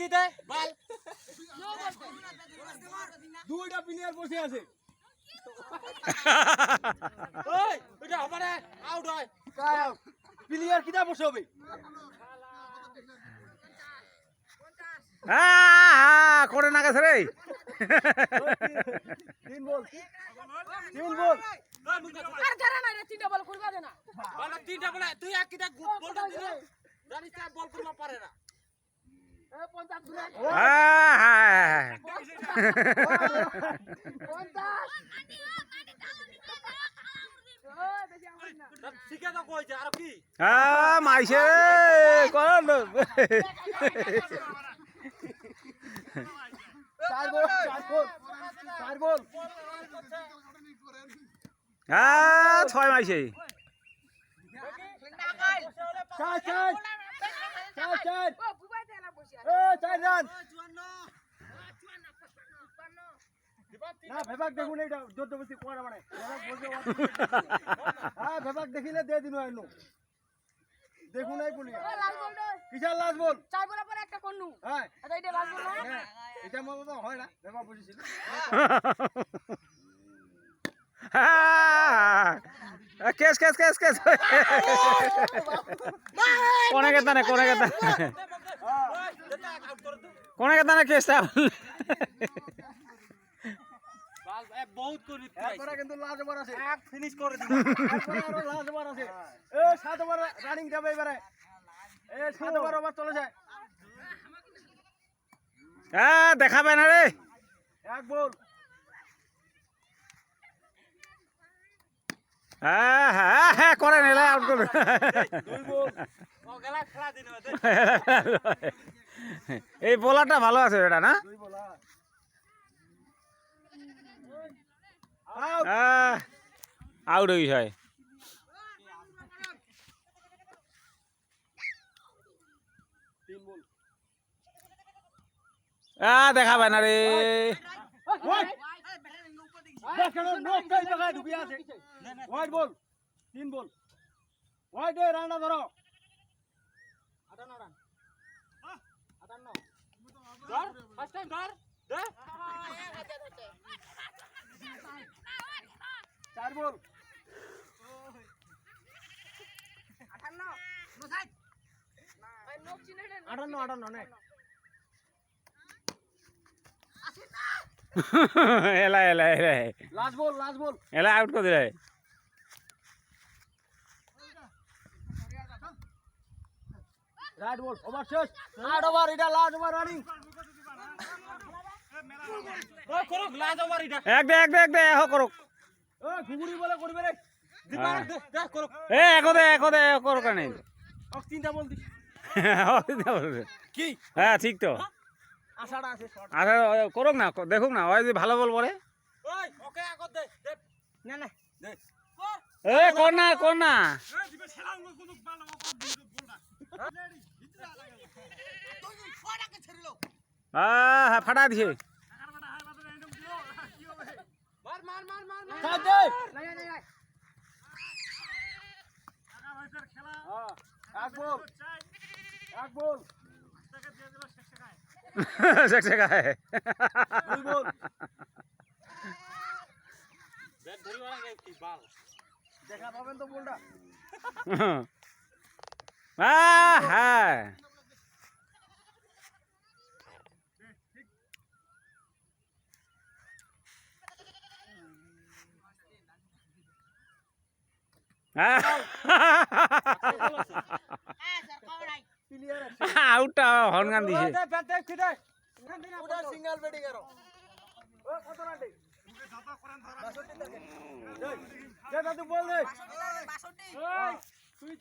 দিতে? বল। দুইটা প্লেয়ার বসে আছে। ওই এটা হবে না আউট হয় প্লেয়ার কিটা বসে হবে? আহ, করে না গেছে রে। তিন বল তিন বল। ওই মুখে বল। আর ধরে না রে তিনটা বল করবা দে না। তিনটা বলে তুই এক কিটা বলটা দিলে। জানিস না বল করতে পারে না। মাইছে। কর চার বল চার বল চার বল আহ, ছয় মাইছে। চার চার চার চার ও বুবাই দে না বসে এ চার রান না ভেবাক দেখুন এইটা জোর কোয়ারা মানে। ভেবাক হ্যাঁ ভেবাক দেখিলে দিয়ে দিন এনু দেখুন এই বলি দে। কিসার লাস্ট বল? চার বলের পরে একটা করনু হ্যাঁ। এটা এটা বল না হ্যাঁ এটা মতো তো হয় ভেবাক কেসটা বাল এ বহুত করে এরপরে কিন্তু আছে। এক ফিনিশ করে দিল এরপরে আরও আছে। এ রানিং যাবে এবারে। এ চলে যায় আহ, দেখাবে না রে। এক বল। হ্যাঁ হ্যাঁ হ্যাঁ করে নিলে আউট করবে। দুই বল। ও গেলা খেলা দিন দে এই বোলারটা ভালো আছে এটা না? আউট হয়ে হয়। তিন বল। আহ, দেখাবে না রে। হোয়াইট বল তিন বল। হোয়াইট রান্না ধরো। আটান্ন রান আটান্ন ধর টাইম ধর দে। চার বল। চিনে আটান্ন আটান্ন নে। এলা এলা এলা লাস্ট বল লাস্ট বল। এলা আউট করে দিলে। রাইট বল ওভার শেষ। আট ওভার এটা লাস্ট ওভার রানিং ওই করো গ্লাস এক দে দে এক এহ করুক। ঘুগুড়ি বলে করবে রে করো এ একো দে একো দে করুক না তিনটা বল কি? হ্যাঁ ঠিক তো। শর্ট আচ্ছা করুক না দেখুক না ওই ভালো বল পরে এ কর না কর না। আহ, হ্যাঁ ফাটা দিছে মার মার মার মার মার চার দে নাই নাই নাই হ্যাঁ এক বল এক বল শেখ শেখায় দুই বল ব্যাট ধরি ওরা কি বাল দেখা পাবেন তো বলটা। আহ, হ্যাঁ। আউটটা হনগান দিছে সিঙ্গেল ব্যাটিং আরও ও। কত রান দে দে দাদু বল দে বাষট্টি ওই